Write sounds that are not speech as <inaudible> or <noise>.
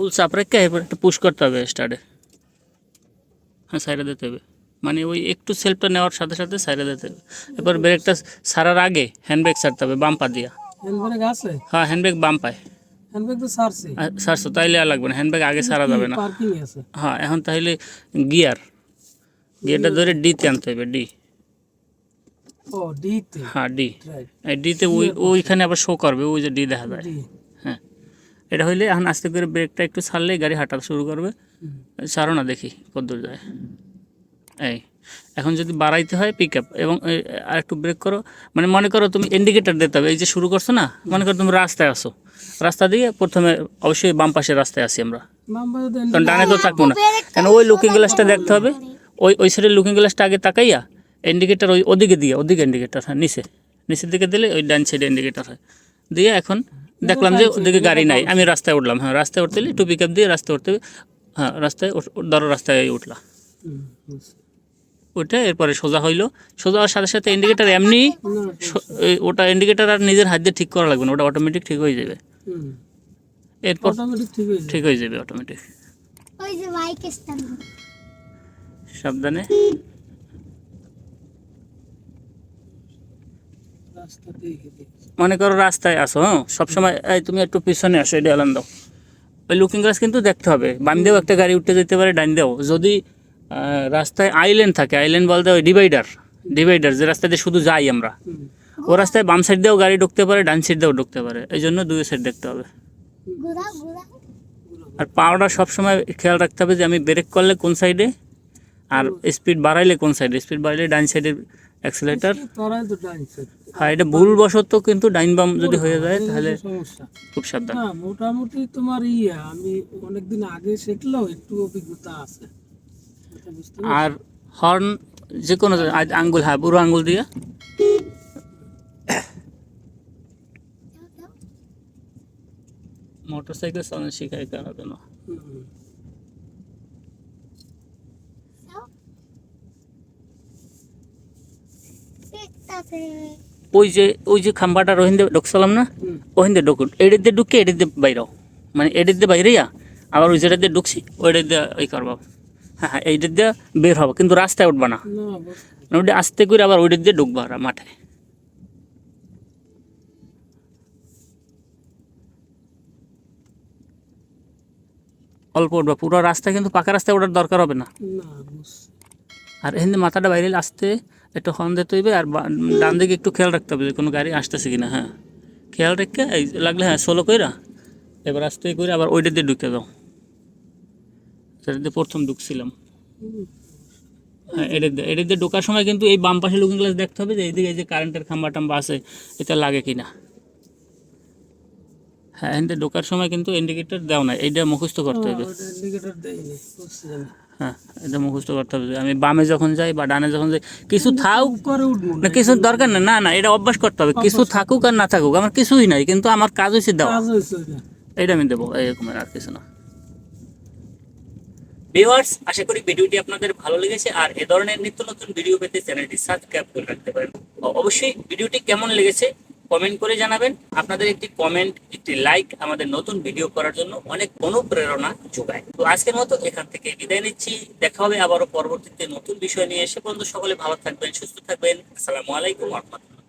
ফুল চাপ রেখে এরপর একটু পুশ করতে হবে স্টার্টে হ্যাঁ সাইডে দিতে হবে। মানে ওই একটু সেলফটা নেওয়ার সাথে সাথে সাইডে দিতে হবে। এরপর ব্রেকটা সারার আগে হ্যান্ড ব্রেক ছাড়তে হবে বাম পা দিয়া। হ্যান্ডব্যাগ আছে? হ্যাঁ হ্যান্ড ব্রেক বাম পায় হ্যান্ডব্যাগ তো সারছে আর তাইলে আর লাগবে না হ্যান্ড ব্রেক আগে ছাড়া যাবে না। হ্যাঁ এখন তাহলে গিয়ার গিয়ারটা ধরে ডিতে আনতে হবে ডি ও ডিতে হ্যাঁ ডি এই ডিতে ওই ওইখানে আবার শো করবে ওই যে ডি দেখা যায়। ডি এটা হইলে এখন আস্তে করে ব্রেকটা একটু ছাড়লেই গাড়ি হাঁটা শুরু করবে। ছাড়ো না দেখি কতদূর যায়। এই এখন যদি বাড়াইতে হয় পিক আপ এবং আর একটু ব্রেক করো। মানে মনে করো তুমি ইন্ডিকেটার দিতে হবে এই যে শুরু করছ না মনে করো তুমি রাস্তায় আসো রাস্তা দিয়ে প্রথমে অবশ্যই বাম পাশের রাস্তায় আসি আমরা। কারণ ডানে তো থাকব না। কেন ওই লুকিং গ্লাসটা দেখতে হবে। ওই ওই সাইডের লুকিং গ্লাসটা আগে তাকাইয়া ইন্ডিকেটার ওই ওদিকে দিয়ে ওদিকে ইন্ডিকেটার হয় নিচে। নিচের দিকে দিলে ওই ডান সাইডে ইন্ডিকেটার হয়। দিয়ে এখন দেখলাম যে ওদিকে গাড়ি নাই। আমি রাস্তায় উঠলাম। হ্যাঁ রাস্তায় উঠতে টু পিক আপ দিয়ে রাস্তায় উঠতে হবে। হ্যাঁ রাস্তায় ধরো রাস্তায় উঠলা হুম, বুঝছি। ওইটা এরপরে সোজা হইল। সোজা হওয়ার সাথে সাথে ইন্ডিকেটার এমনি ওটা ইন্ডিকেটার আর নিজের হাত দিয়ে ঠিক করা লাগবে না ওটা অটোমেটিক ঠিক হয়ে যাবে। হুম। এরপর ঠিক হয়ে হয়ে যাবে অটোমেটিক ওই যে বাইক স্ট্যান্ড সাবধানে রাস্তা দেখে দেখে মনে করো রাস্তায় আসো হ্যাঁ? সবসময়, এই তুমি একটু পিছনে আসো এটা এলান দাও ওই লুকিং গ্লাস কিন্তু দেখতে হবে। বাম দিয়েও একটা গাড়ি উঠতে যেতে পারে ডান দিয়েও। যদি রাস্তায় আইল্যান্ড থাকে আইল্যান্ড বলতে ওই ডিভাইডার ডিভাইডার যে রাস্তা দিয়ে শুধু যাই আমরা। ও রাস্তায় বাম সাইড দিয়েও গাড়ি ঢুকতে পারে, ডান সাইড দিয়েও ঢুকতে পারে। এই জন্য দুই সাইড দেখতে হবে। আর পাওয়াটা সবসময় খেয়াল রাখতে হবে যে আমি ব্রেক করলে কোন সাইডে আর স্পিড বাড়াইলে কোন সাইডে স্পিড বাড়াইলে ডান সাইডের অ্যাক্সিলেটার হ্যাঁ এটা ভুলবশত কিন্তু ডাইন বাম যদি হয়ে যায় তাহলে সমস্যা। খুব সাবধান। না মোটামুটি তোমার ইয়ে আমি অনেকদিন আগে শিখলেও একটু অভিজ্ঞতা আছে? আর হর্ন যে কোনো আঙ্গুল হ্যাঁ বুড়ো আঙ্গুল দিয়ে। <coughs> মোটর সাইকেল চালানো শেখায় কেন কেন? ওই যে ওই যে খাম্বাটা রোহিন্দে ঢুকছিলাম না। ওহিন্দে ঢুকুন। এডির দিয়ে ঢুকে এডির দিয়ে বাইরাও। মানে এডির দিয়ে বাইরেইয়া আবার ওই যেটা দিয়ে ঢুকছি ওইটা দিয়ে ওই করব। হ্যাঁ হ্যাঁ এইটার দিয়ে বের হব কিন্তু রাস্তায় উঠবা না। ওইটা আস্তে করে আবার ওইটার দিয়ে ঢুকবা ওরা মাঠে। অল্প উঠবা পুরো রাস্তা কিন্তু পাকা রাস্তায় ওঠার দরকার হবে না। আর এখানে মাথাটা বাইরে আসতে একটু হর্ন দিতে হইবে আর ডান দিকে একটু খেয়াল রাখতে হবে যে কোনো গাড়ি আসতেছে কি না হ্যাঁ। খেয়াল রেখে এই লাগলে হ্যাঁ সোলো কইরা এবার আস্তে করে আবার ওইটা দিয়ে ঢুকে দাও সেটা দিয়ে প্রথম ঢুকছিলাম। হ্যাঁ এটা দিয়ে এটা দিয়ে ঢোকার সময় কিন্তু এই বাম পাশে লুকিং গ্লাস দেখতে হবে যে এইদিকে এই যে কারেন্টের খাম্বা টাম্বা আছে, এটা লাগে কিনা। হ্যাঁ থেকে ঢোকার সময় কিন্তু ইন্ডিকেটর দেও না এইটা মুখস্থ করতে হবে। হ্যাঁ এটা মুখস্থ করতে হবে। আমি বামে যখন যাই বা ডানে যখন যাই কিছু থাক না কিছু দরকার না না না এটা অভ্যাস করতে হবে। কিছু থাকুক আর না থাকুক আমার কিছুই নাই কিন্তু আমার কাজ হয়েছে দেওয়া। এটা আমি দেবো এরকমের আর কিছু না। ভিউয়ার্স আশা করি ভিডিওটি আপনাদের ভালো লেগেছে আর এ ধরনের নিত্য নতুন ভিডিও পেতে চ্যানেলটি সাবস্ক্রাইব করে রাখতে পারেন। অবশ্যই ভিডিওটি কেমন লেগেছে কমেন্ট করে জানাবেন। আপনাদের একটি কমেন্ট একটি লাইক আমাদের নতুন ভিডিও করার জন্য অনেক অনুপ্রেরণা যোগায়। তো আজকের মতো এখান থেকে বিদায় নিচ্ছি। দেখা হবে আবারও পরবর্তীতে নতুন বিষয় নিয়ে। এসে পর্যন্ত সকলে ভালো থাকবেন, সুস্থ থাকবেন। আসসালামু আলাইকুম রহমতুল্লাহ।